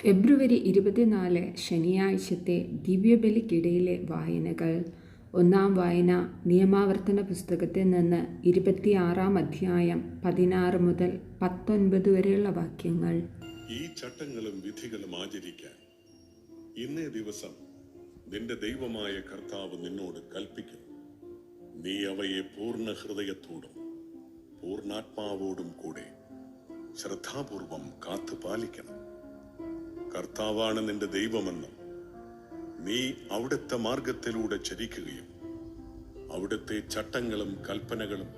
ഫെബ്രുവരി ഇരുപത്തിനാല് ശനിയാഴ്ചത്തെ ദിവ്യബലിക്കിടയിലെ വായനകൾ. ഒന്നാം വായന നിയമാവർത്തന പുസ്തകത്തിൽ നിന്ന് ഇരുപത്തിയാറാം അധ്യായം പതിനാറ് മുതൽ പത്തൊൻപത് വരെയുള്ള വാക്യങ്ങൾ. ഈ ചട്ടങ്ങളും വിധികളും ആചരിക്കാൻ ഇന്നേ ദിവസം നിന്റെ ദൈവമായ കർത്താവ് നിന്നോട് കൽപ്പിക്കുന്നു. നീ അവയെ പൂർണ ഹൃദയത്തോടും പൂർണാത്മാവോടും കൂടെ ശ്രദ്ധാപൂർവം കാത്തു പാലിക്കണം കർത്താവാണ് നിന്റെ ദൈവമെന്നും നീ അവിടുത്തെ മാർഗത്തിലൂടെ ചരിക്കുകയും അവിടുത്തെ ചട്ടങ്ങളും കൽപ്പനകളും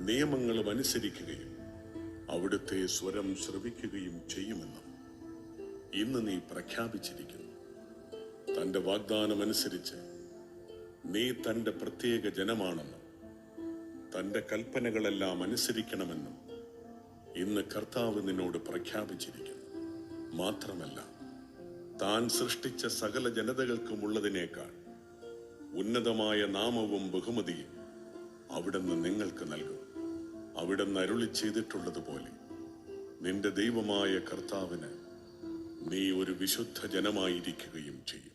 നിയമങ്ങളും അനുസരിക്കുകയും അവിടുത്തെ സ്വരം ശ്രവിക്കുകയും ചെയ്യുമെന്നും ഇന്ന് നീ പ്രഖ്യാപിച്ചിരിക്കുന്നു. തന്റെ വാഗ്ദാനമനുസരിച്ച് നീ തന്റെ പ്രത്യേക ജനമാണെന്നും തന്റെ കൽപ്പനകളെല്ലാം അനുസരിക്കണമെന്നും ഇന്ന് കർത്താവ് നിന്നോട് പ്രഖ്യാപിച്ചിരിക്കുന്നു. മാത്രമല്ല താൻ സൃഷ്ടിച്ച സകല ജനതകൾക്കുമുള്ളതിനേക്കാൾ ഉന്നതമായ നാമവും ബഹുമതിയും അവിടുന്ന് നിങ്ങൾക്ക് നൽകും. അവിടുന്ന് അരുളി ചെയ്തിട്ടുള്ളതുപോലെ നിന്റെ ദൈവമായ കർത്താവിന് നീ ഒരു വിശുദ്ധ ജനമായിരിക്കുകയും ചെയ്യും.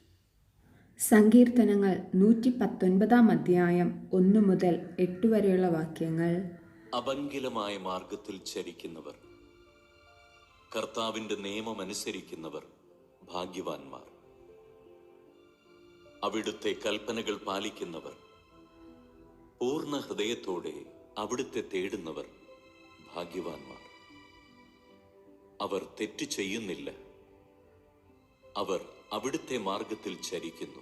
സങ്കീർത്തനങ്ങൾ നൂറ്റി പത്തൊൻപതാം അധ്യായം ഒന്നു മുതൽ എട്ട് വരെയുള്ള വാക്യങ്ങൾ. അപങ്കിലമായ മാർഗത്തിൽ ചരിക്കുന്നവർ കർത്താവിന്റെ നിയമമനുസരിക്കുന്നവർ ഭാഗ്യവാന്മാർ. അവിടുത്തെ കൽപ്പനകൾ പാലിക്കുന്നവർ പൂർണ ഹൃദയത്തോടെ അവിടുത്തെ തേടുന്നവർ ഭാഗ്യവാന്മാർ. അവർ തെറ്റ് ചെയ്യുന്നില്ല. അവർ അവിടുത്തെ മാർഗത്തിൽ ചരിക്കുന്നു.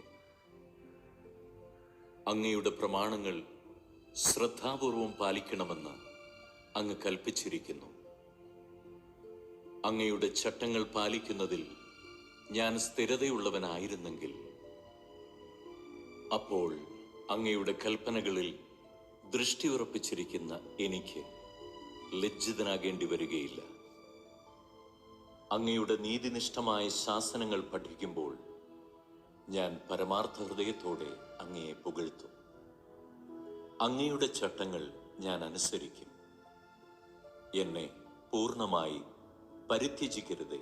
അങ്ങയുടെ പ്രമാണങ്ങൾ ശ്രദ്ധാപൂർവം പാലിക്കണമെന്ന് അങ്ങ് കൽപ്പിച്ചിരിക്കുന്നു. അങ്ങയുടെ ചട്ടങ്ങൾ പാലിക്കുന്നതിൽ ഞാൻ സ്ഥിരതയുള്ളവനായിരുന്നെങ്കിൽ. അപ്പോൾ അങ്ങയുടെ കൽപ്പനകളിൽ ദൃഷ്ടി ഉറപ്പിച്ചിരിക്കുന്ന എനിക്ക് ലജ്ജിതനാകേണ്ടി വരികയില്ല. അങ്ങയുടെ നീതിനിഷ്ഠമായ ശാസനങ്ങൾ പഠിക്കുമ്പോൾ ഞാൻ പരമാർത്ഥ ഹൃദയത്തോടെ അങ്ങയെ പുകഴ്ത്തും. അങ്ങയുടെ ചട്ടങ്ങൾ ഞാൻ അനുസരിക്കും. എന്നെ പൂർണമായി പരിത്യജിക്കരുതേ.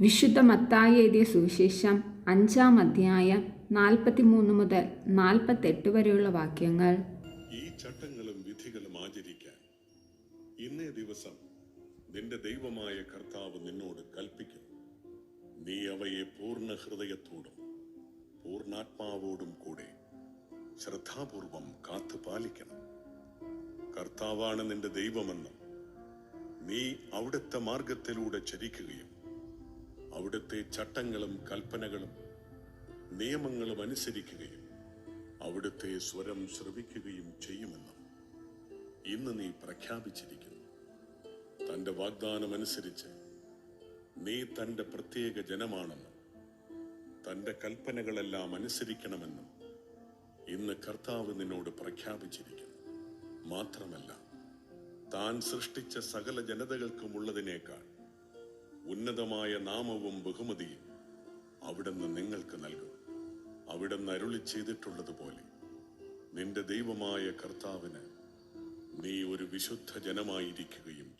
വിശുദ്ധ മത്തായി എഴുതിയ സുവിശേഷം അഞ്ചാം അധ്യായം നാൽപ്പത്തിമൂന്ന് മുതൽ നാൽപ്പത്തെട്ട് വരെയുള്ള വാക്യങ്ങൾ. ഈ ചട്ടങ്ങളും വിധികളും ആചരിക്കാൻ ഇന്നേ ദിവസം നിന്റെ ദൈവമായ കർത്താവ് നിന്നോട് കൽപ്പിക്കുന്നു. നീ അവയെ പൂർണ ഹൃദയത്തോടും പൂർണാത്മാവോടും കൂടെ ശ്രദ്ധാപൂർവം കാത്തു പാലിക്കണം കർത്താവാണ് നിന്റെ ദൈവമെന്നും നീ അവിടുത്തെ മാർഗത്തിലൂടെ ചരിക്കുകയും അവിടുത്തെ ചട്ടങ്ങളും കൽപ്പനകളും നിയമങ്ങളും അനുസരിക്കുകയും അവിടുത്തെ സ്വരം ശ്രവിക്കുകയും ചെയ്യുമെന്നും ഇന്ന് നീ പ്രഖ്യാപിച്ചിരിക്കുന്നു. തന്റെ വാഗ്ദാനമനുസരിച്ച് നീ തന്റെ പ്രത്യേക ജനമാണെന്നും തന്റെ കൽപ്പനകളെല്ലാം അനുസരിക്കണമെന്നും ഇന്ന് കർത്താവ് നിന്നോട് പ്രഖ്യാപിച്ചിരിക്കുന്നു. മാത്രമല്ല താൻ സൃഷ്ടിച്ച സകല ജനതകൾക്കുമുള്ളതിനേക്കാൾ ഉന്നതമായ നാമവും ബഹുമതിയും അവിടുന്ന് നിങ്ങൾക്ക് നൽകും. അവിടുന്ന് അരുളി ചെയ്തിട്ടുള്ളതുപോലെ നിന്റെ ദൈവമായ കർത്താവിന് നീ ഒരു വിശുദ്ധ ജനമായിരിക്കുകയും